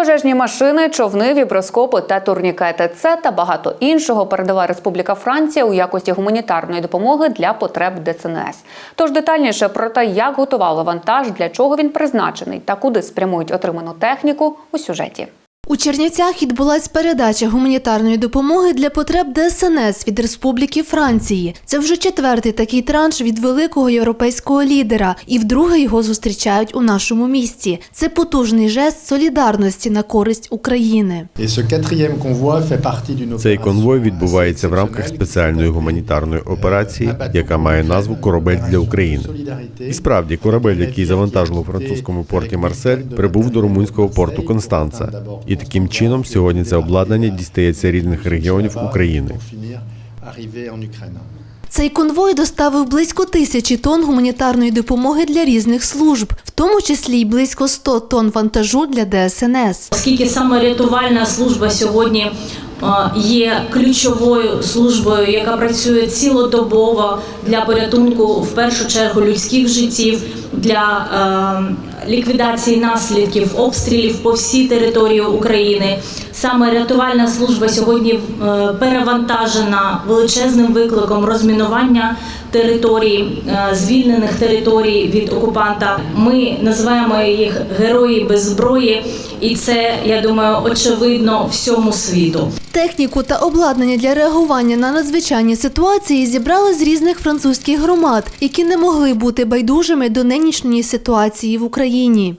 Пожежні машини, човни, віброскопи та турнікети. Це та багато іншого передала Республіка Франція у якості гуманітарної допомоги для потреб ДСНС. Тож детальніше про те, як готували вантаж, для чого він призначений та куди спрямують отриману техніку у сюжеті. У Чернівцях відбулась передача гуманітарної допомоги для потреб ДСНС від Республіки Франції. Це вже четвертий такий транш від великого європейського лідера, і вдруге його зустрічають у нашому місті. Це потужний жест солідарності на користь України. Цей конвой відбувається в рамках спеціальної гуманітарної операції, яка має назву Корабель для України. І справді, корабель, який завантажили у французькому порті Марсель, прибув до румунського порту Констанца. І таким чином сьогодні це обладнання дістається різних регіонів України. Цей конвой доставив близько тисячі тонн гуманітарної допомоги для різних служб, в тому числі й близько 100 тонн вантажу для ДСНС. Оскільки саме рятувальна служба сьогодні е, є ключовою службою, яка працює цілодобово для порятунку в першу чергу людських життів, для е, ліквідації наслідків обстрілів по всій території України. Саме рятувальна служба сьогодні е, перевантажена величезним викликом розмінування територій, е, звільнених територій від окупанта. Ми називаємо їх герої без зброї, і це я думаю очевидно всьому світу. Техніку та обладнання для реагування на надзвичайні ситуації зібрали з різних французьких громад, які не могли бути байдужими до нинішньої ситуації в Україні.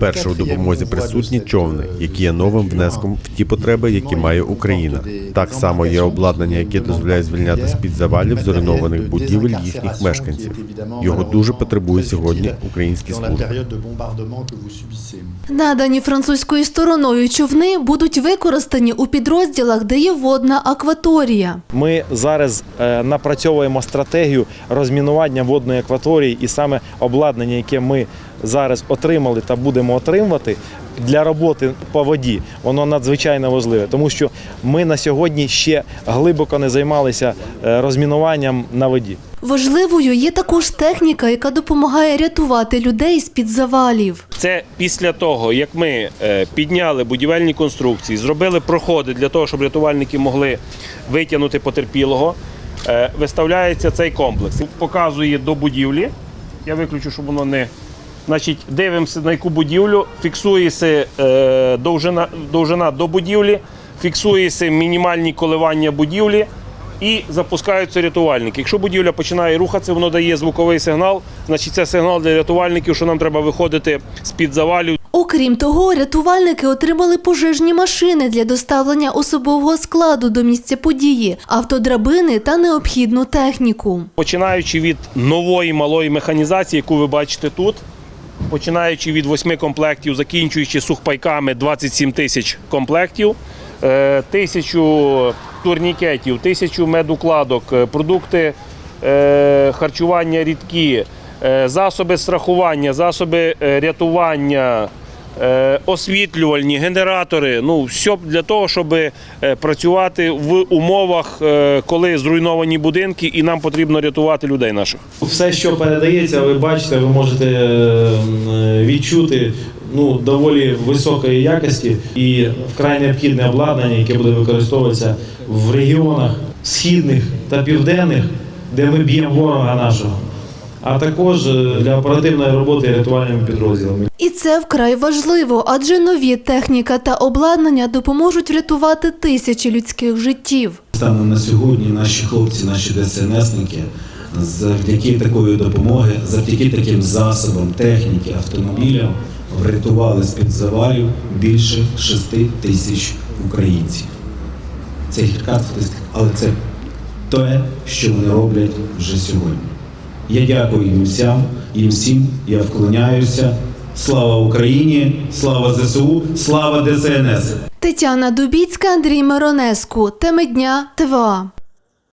Перше у допомозі присутні човни, euh, які є новим внеском в ті потреби, які має Україна. Так само є обладнання, яке дозволяє звільняти з під завалів зруйнованих будівель їхніх мешканців. Його дуже потребує сьогодні українські служби. Надані французькою стороною човни будуть використані у підрозділах, де є водна акваторія. Ми зараз е, напрацьовуємо стратегію розмінування водної акваторії, і саме обладнання, яке ми зараз отримали та будемо отримувати для роботи по воді, воно надзвичайно важливе, тому що ми на сьогодні ще глибоко не займалися е, розмінуванням на воді. Важливою є також техніка, яка допомагає рятувати людей з-під завалів. Це після того, як ми е, підняли будівельні конструкції, зробили проходи для того, щоб рятувальники могли витягнути потерпілого. е, Виставляється цей комплекс. Показує до будівлі. Я виключу, щоб воно не. Значить, дивимося на яку будівлю, фіксується е, довжина, довжина до будівлі, фіксується мінімальні коливання будівлі і запускаються рятувальники. Якщо будівля починає рухатися, воно дає звуковий сигнал. Значить, це сигнал для рятувальників, що нам треба виходити з-під завалів. Окрім того, рятувальники отримали пожежні машини для доставлення особового складу до місця події, автодрабини та необхідну техніку. Починаючи від нової малої механізації, яку ви бачите тут, починаючи від восьми комплектів, закінчуючи сухпайками 27 тисяч комплектів, е, тисячу турнікетів, тисячу медукладок, е, продукти е, харчування рідкі, е, засоби страхування, засоби рятування. Е, Освітлювальні генератори, ну все для того, щоб е, працювати в умовах, е, коли зруйновані будинки, і нам потрібно рятувати людей наших. Все, що передається, ви бачите, ви можете відчути ну, доволі високої якості і вкрай необхідне обладнання, яке буде використовуватися в регіонах східних та південних, де ми б'ємо ворога нашого, а також е, для оперативної роботи рятувальними підрозділами. І це вкрай важливо, адже нові техніка та обладнання допоможуть врятувати тисячі людських життів. Станом на сьогодні наші хлопці, наші ДСНСники, завдяки такої допомоги, завдяки таким засобам, техніки, автомобілям, врятували з-під завалів більше 6 тисяч українців. Це гірка статистика, але це те, що вони роблять вже сьогодні. Я дякую їм всім, їм всім, я вклоняюся. Слава Україні, слава ЗСУ, слава ДСНС! Тетяна Дубіцька, Андрій Миронеску. Теми дня ТВА.